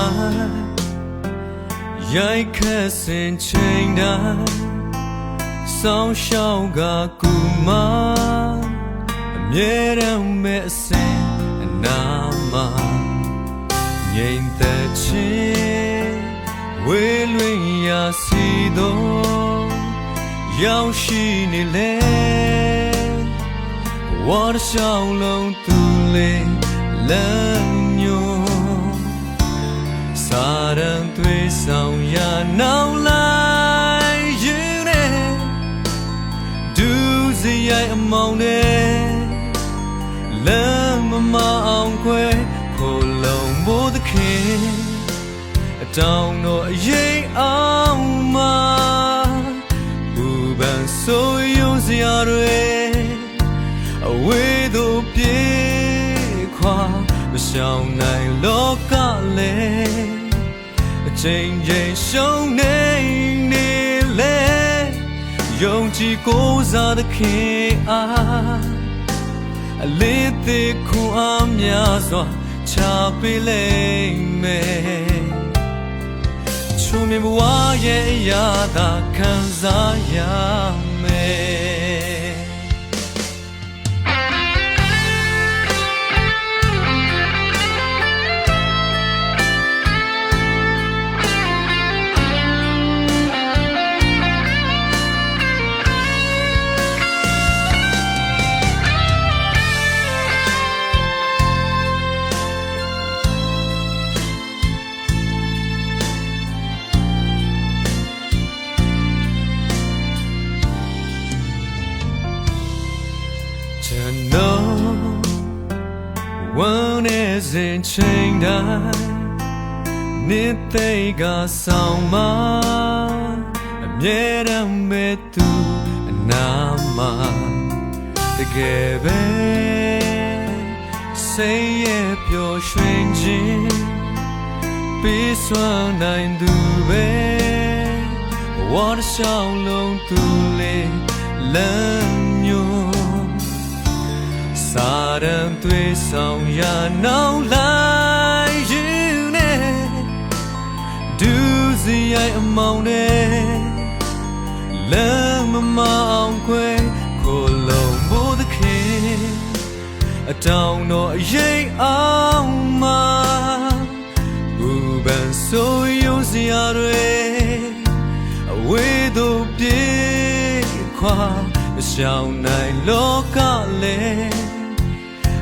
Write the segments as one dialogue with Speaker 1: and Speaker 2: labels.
Speaker 1: တိုင်းရိုက်ခတ်စင်ချိန်တိုင်းဆောင်းရှောင်းကကူမအမြဲတမ်းမဲ့အစင်အနာမငြိမ်သက်ခြင်းဝေးလွင်ရာစီတော့ရောက်ရှိနေလေဝါရရှောင်းလုံးသူလေးလမ်းမျိုး စာရန်သွေးဆောင်ရာနောက်လိုက်ယူနေဒူးစရိုက်အမောင်နဲ့လမ်းမမအောင်ခွဲခိုလုံးမိုးသခင်အတောင်တို့အရေးအောင်မှာဘူပန်ဆိုယုံစရာတွေ အဝေးသို့ပြေးခွာမရှောင်နိုင်လောကလည်းအချိန်ချင်းရှုံးနေနေလေယုံကြည်ကိုးစားသခင်အားအလေးသေးခွန်အားများစွာချပေးလိမ့်မယ်ချုံမြဘဝရဲ့အရာသာခံစားရ မယ်ကျွန်တော်ဝမ်းနဲ့စဉ်ချိန်တိုင်းနေ့သိကဆောင်မအမြဲတမ်းပဲသူအနာမတကယ်ပဲစိတ်ရဲ့ ပျော်ရွှင်ခြင်းပေးစွမ်းနိုင်သူပဲဝါရရှောင်းလုံးသူလေးလမ်းမျိုးစာရန်သွေးဆောင်ရနောက်လိုက်ယူနေဒူးစရိုက်အမောင်နဲ့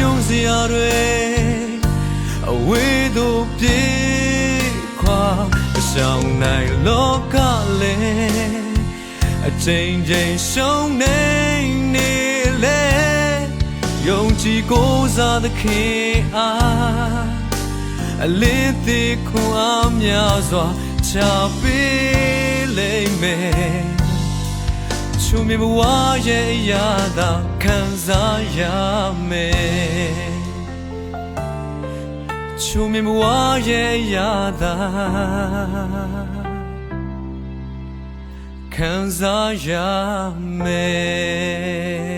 Speaker 1: ယုံစရာတွေအဝေးသို့ပြေးခွာအဆောင်နိုင်လောကလည်းအချိန်ချင်းရှုံးနေနေလေယုံကြည်ကိုးစားသခင်အားအလေးသေးခွန်အားများစွာချပေးလိမ့်မယ် ချုံမြဘဝရဲ့အရာသာခံစားရမယ်ချုံမြဘဝရဲ့အရာသာခံစားရမယ်